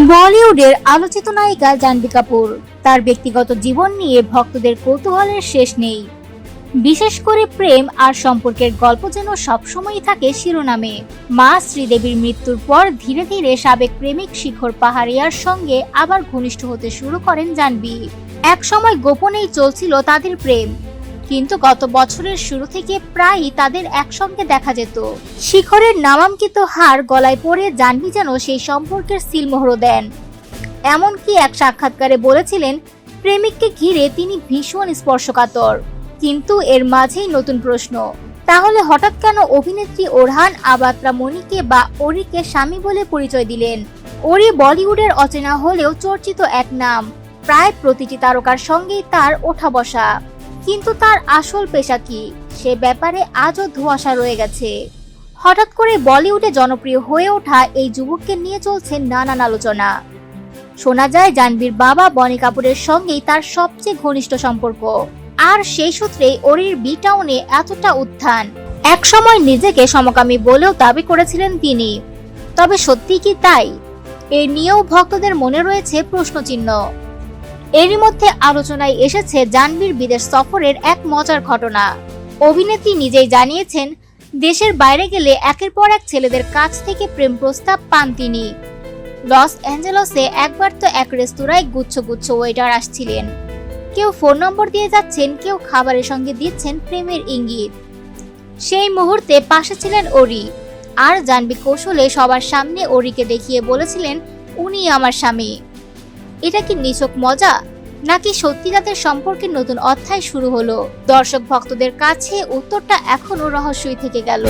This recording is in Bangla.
বলিউডের আলোচিত নায়িকা জাহ্নবী কাপুর। তার ব্যক্তিগত জীবন নিয়ে ভক্তদের কৌতূহলের শেষ নেই। বিশেষ করে প্রেম আর সম্পর্কের গল্প যেন সবসময়ই থাকে শিরোনামে। মা শ্রীদেবীর মৃত্যুর পর ধীরে ধীরে সাবেক প্রেমিক শিখর পাহাড়িয়ার সঙ্গে আবার ঘনিষ্ঠ হতে শুরু করেন জাহ্নবী। একসময় গোপনেই চলছিল তাদের প্রেম। কিন্তু গত বছরের শুরু থেকে প্রায়ই তাদের একসঙ্গে দেখা যেত। শিখরের নামাঙ্কিত হার গলায় পরে জাহ্নবী যেন সেই সম্পর্কের সিলমোহর দেন। এমনকি এক সাক্ষাৎকারে বলেছিলেন, প্রেমিককে ঘিরে তিনি ভীষণ স্পর্শকাতর। কিন্তু এর মাঝেই নতুন প্রশ্ন, তাহলে হঠাৎ কেন অভিনেত্রী ওরহান আবাত্রা মনিকে বা অরিকে স্বামী বলে পরিচয় দিলেন? ওরি বলিউডের অচেনা হলেও চর্চিত এক নাম। প্রায় প্রতিটি তারকার সঙ্গেই তার ওঠা বসা। কিন্তু তার আসল পেশা কি? সে ব্যাপারে আজও ধোঁয়াশা রয়ে গেছে। হঠাৎ করে বলিউডে জনপ্রিয় হয়ে ওঠা এই যুবককে নিয়ে চলছে নানান আলোচনা। শোনা যায়, জাহ্নবীর বাবা বনি কাপুরের সঙ্গেই তার সবচেয়ে ঘনিষ্ঠ সম্পর্ক। আর সেই সূত্রেই ওরির বি টাউনে এতটা উত্থান। একসময় নিজেকে সমকামী বলেও দাবি করেছিলেন তিনি। তবে সত্যি কি তাই? এ নিয়েও ভক্তদের মনে রয়েছে প্রশ্নচিহ্ন। এরই মধ্যে আলোচনায় এসেছে জাহ্নবীর বিদেশ সফরের এক মজার ঘটনা। অভিনেত্রী নিজেই জানিয়েছেন, দেশের বাইরে গেলে একের পর এক ছেলেদের কাছ থেকে প্রেম প্রস্তাব পান তিনি। লস অ্যাঞ্জেলসে একবার তো এক রেস্তোরাঁয় গুচ্ছ গুচ্ছ ওয়েটার আসছিলেন। কেউ ফোন নম্বর দিয়ে যাচ্ছেন, কেউ খাবারের সঙ্গে দিচ্ছেন প্রেমের ইঙ্গিত। সেই মুহূর্তে পাশে ছিলেন ওরি। আর জানবি কৌশলে সবার সামনে ওরিকে দেখিয়ে বলেছিলেন, উনি আমার স্বামী। এটা কি নিছক মজা? নাকি সত্যি তাদের সম্পর্কে নতুন অধ্যায় শুরু হলো? দর্শক ভক্তদের কাছে উত্তরটা এখনও রহস্যই থেকে গেল।